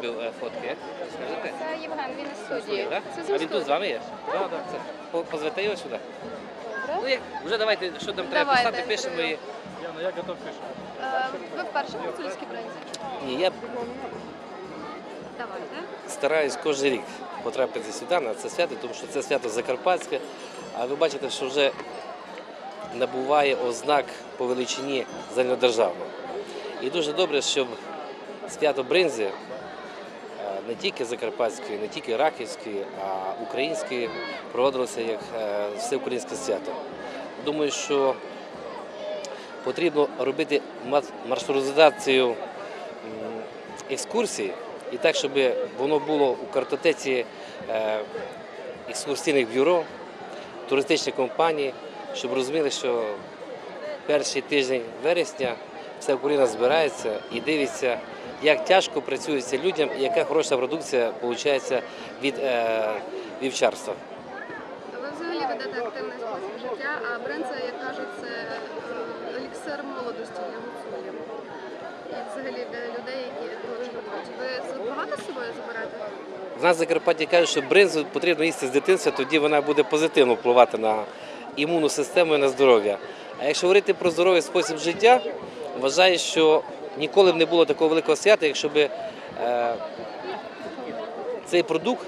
зробив е, фотки? Скажете? Це Євген, він із студії. Да? Це А він тут з вами є? Да, да. Це, по- Позвете його сюди? Ну, Добре. як, вже давайте, що там треба Давайте, писати, пишемо і... інтерв'ю. Яна, я готов пишем. Е, Ви вперше в гуцульській брензі? Ні, я Давайте. стараюсь кожен рік потрапити сюди на це свято, тому що це свято Закарпатське. А ви бачите, що вже набуває ознак по величині загальнодержавного. І дуже добре, щоб свято Бринзі не тільки Закарпатської, не тільки Раківської, а української проводилося як е, всеукраїнське свято. Думаю, що потрібно робити маршрутизацію екскурсій і так, щоб воно було у картотеці е, екскурсійних бюро, туристичних компаній, щоб розуміли, що перший тиждень вересня вся Україна збирається і дивиться, як тяжко працюється людям і яка хороша продукція виходить від е, вівчарства. Ви взагалі ведете активний спосіб життя, а бренза, як кажуть, це е, еліксир молодості для гуцулів. І взагалі для людей, які тут живуть. Ви багато з собою заберете? В нас в Закарпатті кажуть, що бринзу потрібно їсти з дитинства, тоді вона буде позитивно впливати на імунну систему і на здоров'я. А якщо говорити про здоровий спосіб життя, вважаю, що ніколи б не було такого великого свята, якщо б е, цей продукт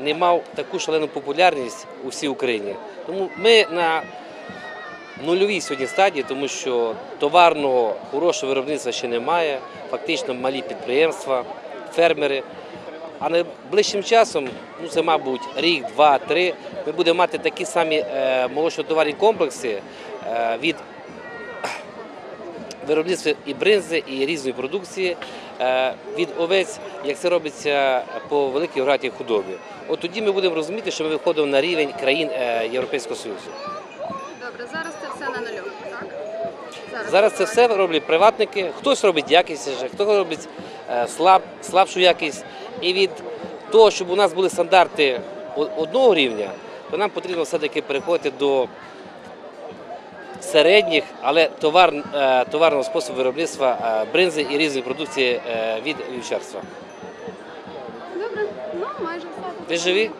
не мав таку шалену популярність у всій Україні. Тому ми на нульовій сьогодні стадії, тому що товарного хорошого виробництва ще немає, фактично малі підприємства, фермери. А найближчим часом, ну це, мабуть, рік, два, три, ми будемо мати такі самі е, молочно-товарні комплекси е, від виробництва і бринзи, і різної продукції е, від овець, як це робиться по великій гратій худобі. От тоді ми будемо розуміти, що ми виходимо на рівень країн е, Європейського Союзу. Добре, зараз це все на нульовку, так? Зараз це все роблять приватники. Хтось робить якісніше, хто робить е, слаб, слабшу якість. І від того, щоб у нас були стандарти одного рівня, то нам потрібно все-таки переходити до середніх, але товар, е, товарного способу виробництва е, бринзи і різної продукції е, від вівчарства. Добре, ну майже все. Ви живі?